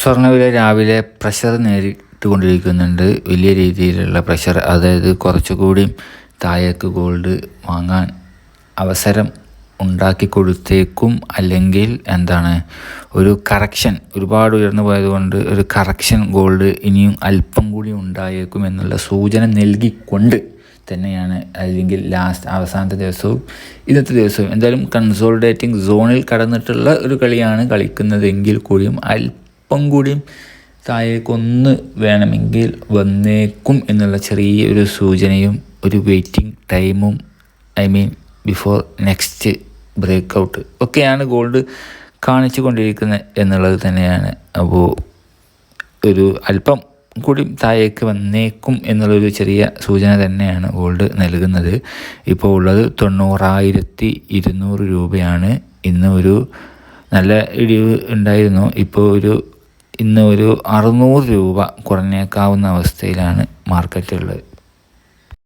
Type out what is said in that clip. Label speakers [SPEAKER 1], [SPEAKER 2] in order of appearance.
[SPEAKER 1] സ്വർണവില രാവിലെ പ്രഷർ നേരിട്ടുകൊണ്ടിരിക്കുന്നുണ്ട്. വലിയ രീതിയിലുള്ള പ്രഷർ അതായത് കുറച്ചുകൂടി താഴേക്ക് ഗോൾഡ് വാങ്ങാൻ അവസരം ഉണ്ടാക്കി കൊടുത്തേക്കും. അല്ലെങ്കിൽ എന്താണ് ഒരു കറക്ഷൻ ഒരുപാട് ഉയർന്നു പോയതുകൊണ്ട് ഒരു കറക്ഷൻ ഗോൾഡ് ഇനിയും അല്പം കൂടി ഉണ്ടായേക്കും എന്നുള്ള സൂചന നൽകിക്കൊണ്ട് തന്നെയാണ്. അല്ലെങ്കിൽ ലാസ്റ്റ് അവസാനത്തെ ദിവസവും ഇന്നത്തെ ദിവസവും. എന്തായാലും കൺസോൾഡേറ്റിംഗ് സോണിൽ കടന്നിട്ടുള്ള ഒരു കളിയാണ് കളിക്കുന്നതെങ്കിൽ കൂടിയും അല്പം കൂടിയും താഴേക്കൊന്ന് വേണമെങ്കിൽ വന്നേക്കും എന്നുള്ള ചെറിയൊരു സൂചനയും ഒരു വെയിറ്റിംഗ് ടൈമും I mean before next break out ഒക്കെയാണ് ഗോൾഡ് കാണിച്ചു കൊണ്ടിരിക്കുന്നത് എന്നുള്ളത് തന്നെയാണ്. അപ്പോൾ ഒരു അല്പം കൂടി താഴേക്ക് വന്നേക്കും എന്നുള്ളൊരു ചെറിയ സൂചന തന്നെയാണ് ഗോൾഡ് നൽകുന്നത്. ഇപ്പോൾ ഉള്ളത് തൊണ്ണൂറായിരത്തി ഇരുന്നൂറ് രൂപയാണ്. ഇന്ന് ഒരു നല്ല ഇടിവ് ഉണ്ടായിരുന്നു. ഇപ്പോൾ ഒരു ഇന്ന് ഒരു അറുന്നൂറ് രൂപ കുറഞ്ഞേക്കാവുന്ന അവസ്ഥയിലാണ് മാർക്കറ്റുള്ളത്